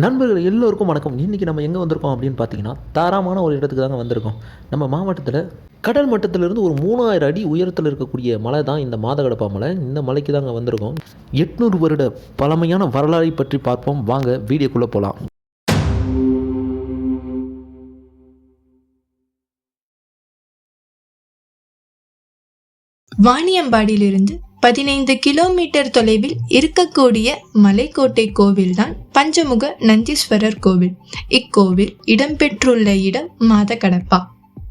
நண்பர்கள் எல்லோருக்கும் வணக்கம். இன்றைக்கி நம்ம எங்கே வந்திருக்கோம் அப்படின்னு பார்த்தீங்கன்னா தாராளமான ஒரு இடத்துக்கு தாங்க வந்திருக்கோம். நம்ம மாவட்டத்தில் கடல் மட்டத்திலிருந்து ஒரு மூணாயிரம் அடி உயரத்தில் இருக்கக்கூடிய மலை தான் இந்த மாதகடப்பா மலை. இந்த மலைக்கு தாங்க வந்திருக்கோம். எட்நூறு வருட பழமையான வரலாறை பற்றி பார்ப்போம். வாங்க வீடியோக்குள்ளே போகலாம் வாணியம்பாடியிலிருந்து பதினைந்து கிலோமீட்டர் தொலைவில் இருக்கக்கூடிய மலைக்கோட்டை கோவில்தான் பஞ்சமுக நந்தீஸ்வரர் கோவில். இக்கோவில் இடம்பெற்றுள்ள இடம் மாதகடப்பா.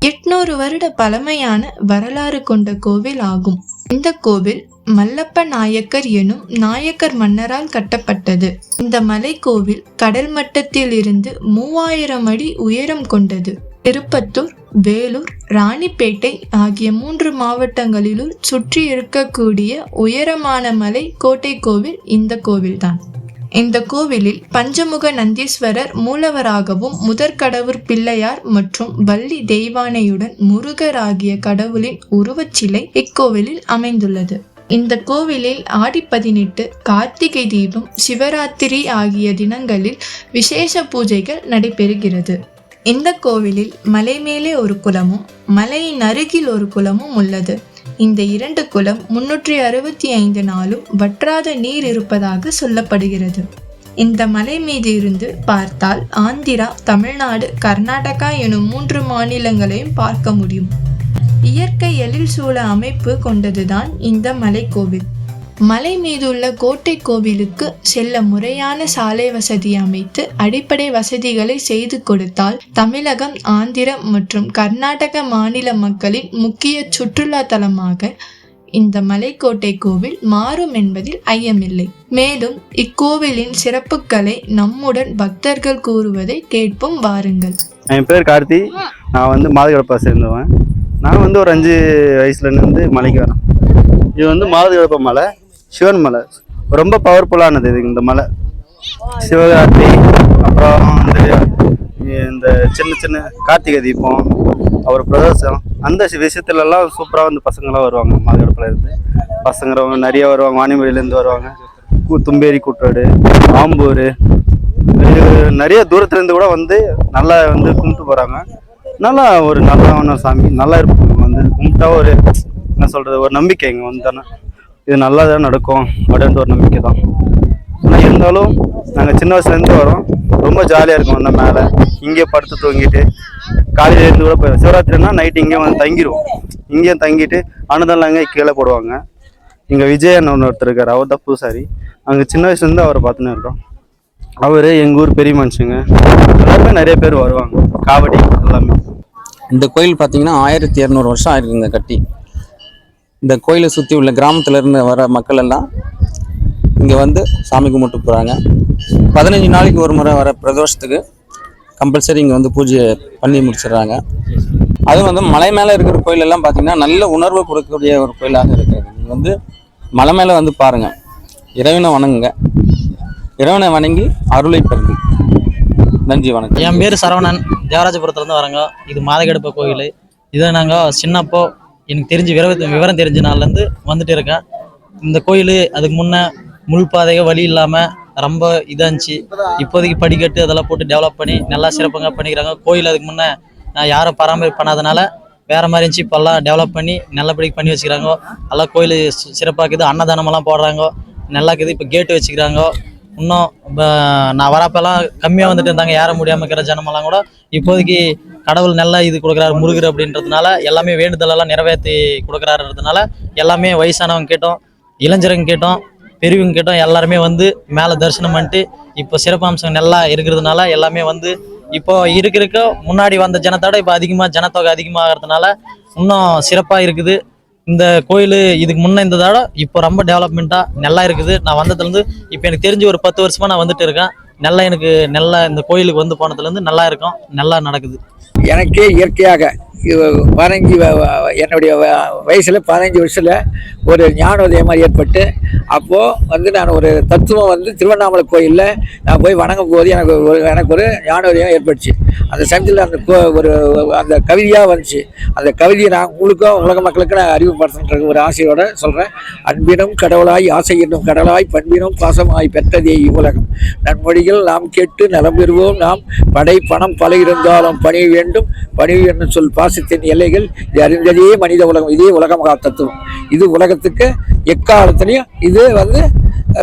எட்நூறு வருட பழமையான வரலாறு கொண்ட கோவில் ஆகும். இந்த கோவில் மல்லப்ப நாயக்கர் எனும் நாயக்கர் மன்னரால் கட்டப்பட்டது. இந்த மலைக்கோவில் கடல் மட்டத்தில் இருந்து மூவாயிரம் அடி உயரம் கொண்டது. திருப்பத்தூர் வேலூர் ராணிப்பேட்டை ஆகிய மூன்று மாவட்டங்களிலும் சுற்றி இருக்கக்கூடிய உயரமான மலை கோட்டை கோவில் இந்த கோவில்தான். இந்த கோவிலில் பஞ்சமுக நந்தீஸ்வரர் மூலவராகவும் முதற்கடவுர் பிள்ளையார் மற்றும் வள்ளி தெய்வானையுடன் முருகர் ஆகிய கடவுளின் உருவச்சிலை இக்கோவிலில் அமைந்துள்ளது. இந்த கோவிலில் ஆடி பதினெட்டு கார்த்திகை தீபம் சிவராத்திரி ஆகிய தினங்களில் விசேஷ பூஜைகள் நடைபெறுகிறது. இந்த கோவிலில் மலை மேலே ஒரு குளமும் மலையின் அருகில் ஒரு குளமும் உள்ளது. இந்த இரண்டு குளம் முன்னூற்றி அறுபத்தி ஐந்து நாளும் வற்றாத நீர் இருப்பதாக சொல்லப்படுகிறது. இந்த மலை மீது இருந்து பார்த்தால் ஆந்திரா தமிழ்நாடு கர்நாடகா எனும் மூன்று மாநிலங்களையும் பார்க்க முடியும். இயற்கை எழில் சூழ அமைப்பு கொண்டதுதான் இந்த மலைக்கோவில். மலை மீதுள்ள கோட்டை கோவிலுக்கு செல்ல முறையான சாலை வசதி அமைத்து அடிப்படை வசதிகளை செய்து கொடுத்தால் தமிழகம் ஆந்திரம் மற்றும் கர்நாடக மாநில மக்களின் முக்கிய சுற்றுலா தலமாக இந்த மலைக்கோட்டை கோவில் மாறும் என்பதில் ஐயமில்லை. மேலும் இக்கோவிலின் சிறப்புகளை நம்முடன் பக்தர்கள் கூறுவதை கேட்போம் வாருங்கள். என் பேர் கார்த்தி. நான் வந்து மாதுகடப்பா சேர்ந்துவேன். நான் வந்து ஒரு அஞ்சு வயசுலேருந்து மலைக்கு வரேன். இது வந்து மாதுகடப்பா மலை. சிவன் மலை. ரொம்ப பவர்ஃபுல்லானது இது இந்த மலை. சிவகார்த்தி அப்புறம் வந்து இந்த சின்ன சின்ன கார்த்திகை தீபம் அவர் பிரதோஷம் அந்த விஷயத்துலலாம் சூப்பராக வந்து பசங்களாம் வருவாங்க மாதுகடப்பில் இருந்து. பசங்க நிறைய வருவாங்க வாணிமொழியிலேருந்து வருவாங்க. கூ தும்பேரி கூட்டாடு ஆம்பூர் இது நிறைய தூரத்துலேருந்து கூட வந்து நல்லா வந்து கும்பிட்டு போகிறாங்க நல்லா ஒரு நல்ல சாமி நல்லா இருப்பாங்க வந்து கும்பிட்டா ஒரு என்ன சொல்கிறது ஒரு நம்பிக்கை வந்து தானே இது நல்லா தான் நடக்கும் அப்படின்ற ஒரு நம்பிக்கை தான். ஆனால் இருந்தாலும் நாங்கள் சின்ன வயசுலேருந்து வரோம். ரொம்ப ஜாலியாக இருக்கும் அந்த மேலே. இங்கே படுத்து தூங்கிட்டு காலையில் இருந்து கூட போய் சிவராத்திரினா நைட்டு இங்கே வந்து தங்கிடுவோம் இங்கேயும் தங்கிட்டு அன்னதானம் அங்கே கீழே போடுவாங்க. இங்கே விஜயன் ஒன்று ஒருத்தர் இருக்கார். அவர் தான் பூசாரி அங்கே சின்ன வயசுலேருந்து அவரை பார்த்துன்னு இருக்கோம். அவர் எங்கள் ஊர் பெரிய மனுஷங்க. எல்லாருமே நிறைய பேர் வருவாங்க. காவடி எல்லாமே. இந்த கோயில் பார்த்தீங்கன்னா ஆயிரத்தி இரநூறு வருஷம் ஆயிருக்குங்க கட்டி. இந்த கோயிலை சுற்றி உள்ள கிராமத்தில் இருந்து வர மக்கள் எல்லாம் இங்கே வந்து சாமி கும்பிட்டு போகிறாங்க பதினஞ்சு நாளைக்கு ஒரு முறை வர பிரதோஷத்துக்கு கம்பல்சரி இங்கே வந்து பூஜை பண்ணி முடிச்சிடுறாங்க. அதுவும் வந்து மலை மேலே இருக்கிற கோயிலெல்லாம் பார்த்திங்கன்னா பார்த்தீங்கன்னா நல்ல உணர்வு கொடுக்கக்கூடிய ஒரு கோயிலாக இருக்கிறது நீங்கள் வந்து மலை மேலே வந்து பாருங்கள் இறைவனை வணங்குங்க. இறைவனை வணங்கி அருளை பெறுங்க. நன்றி வணக்கம். என் பேர் சரவணன். தேவராஜபுரத்துலேருந்து வரங்க. இது மாதகெடுப்பு கோயில். இதை நாங்கள் சின்னப்போ எனக்கு தெரிஞ்சு விவரம் விவரம் தெரிஞ்ச நாள்லேருந்து வந்துட்டு இருக்கேன். இந்த கோயில் அதுக்கு முன்னே முள் வழி இல்லாமல் ரொம்ப இதாக இருந்துச்சு. இப்போதைக்கு படிக்கட்டு அதெல்லாம் போட்டு டெவலப் பண்ணி நல்லா சிறப்பாக பண்ணிக்கிறாங்க. கோயில் அதுக்கு முன்னே நான் யாரும் பராமரிப்பு பண்ணாதனால வேற மாதிரி இருந்துச்சு. இப்போல்லாம் டெவலப் பண்ணி நல்லபடிக்கு பண்ணி வச்சுக்கிறாங்க. நல்லா கோயில் சிறப்பாக்குது. அன்னதானமெல்லாம் போடுறாங்க. நல்லா இருக்குது இப்போ கேட்டு வச்சுக்கிறாங்க. இன்னும் இப்போ நான் வரப்பெல்லாம் கம்மியாக வந்துட்டு இருந்தாங்க. ஏற முடியாமல் இருக்கிற ஜனமெல்லாம் கூட இப்போதைக்கு கடவுள் நல்லா இது கொடுக்குறாரு முருகர் அப்படின்றதுனால எல்லாமே வேண்டுதலெல்லாம் நிறைவேற்றி கொடுக்குறாருன்றதுனால எல்லாமே வயசானவங்க கேட்டோம் இளைஞருங்க கேட்டோம் பெரியவங்க கேட்டோம் எல்லாருமே வந்து மேலே தரிசனம் பண்ணிட்டு இப்போ சிறப்பம்சம் நல்லா இருக்கிறதுனால எல்லாமே வந்து இப்போ இருக்க இருக்க முன்னாடி வந்த ஜனத்தோட இப்போ அதிகமாக ஜனத்தொகை அதிகமாகிறதுனால இன்னும் சிறப்பாக இருக்குது. இந்த கோயில் இதுக்கு முன்னே இந்த தடவை இப்போ ரொம்ப டெவலப்மெண்ட்டாக நல்லா இருக்குது. நான் வந்ததுலேருந்து இப்போ எனக்கு தெரிஞ்சு ஒரு பத்து வருஷமாக நான் வந்துட்டு இருக்கேன். நல்லா எனக்கு நல்லா இந்த கோயிலுக்கு வந்து போனதுலேருந்து நல்லா இருக்கும். நல்லா நடக்குது. எனக்கே இயற்கையாக பதினஞ்சு வ- வ- என்னுடைய வயசில் பதினஞ்சு வருஷத்தில் ஒரு ஞானோதயம் மாதிரி ஏற்பட்டு அப்போது வந்து நான் ஒரு தத்துவம் வந்து திருவண்ணாமலை கோயிலில் நான் போய் வணங்கும் போது எனக்கு ஒரு எனக்கு ஒரு ஞானோதயம் ஏற்பட்டுச்சு. அந்த சமயத்தில் அந்த கோ ஒரு அந்த கவிதையாக வந்துச்சு. அந்த கவிதையை நான் உங்களுக்கும் உலக மக்களுக்கு நான் அறிவுப்படுத்துன்ற ஒரு ஆசையோடு சொல்கிறேன் அன்பினும் கடவுளாய் ஆசை என்னும் கடலாய் பண்பினும் பாசமாய் பெற்றதே இவ்வுலகம். நன்மொழிகள் நாம் கேட்டு நலம் பெறுவோம். நாம் படை பணம் பல இருந்தாலும் பணிய வேண்டும். பணி என்னும் சொல் பாசத்தின் எல்லைகள் அறிந்ததே மனித உலகம் இதே உலகம் தத்துவம். இது உலகத்துக்கு எக்காலத்துலேயும் இது வந்து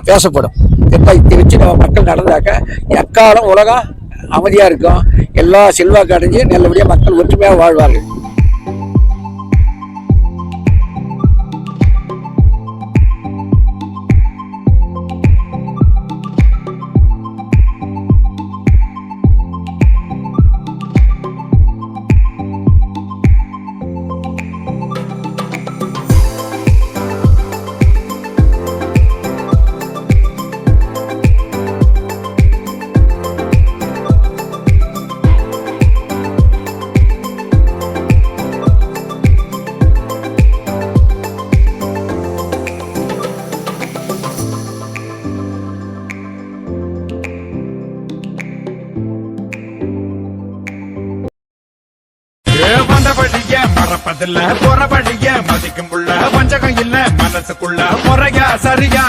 பேசப்படும். இப்போ இதை வச்சு நம்ம மக்கள் நடந்தாக்க எக்காலம் உலகம் அமைதியாக இருக்கும். எல்லா செல்வாக்கு அடைஞ்சு நல்லபடியாக மக்கள் ஒற்றுமையாக வாழ்வார்கள். மதிப்பதில்ல போற வழிய மதிக்கும் உள்ள. பஞ்சகம் இல்ல மனசுக்குள்ள. முறையா சரியா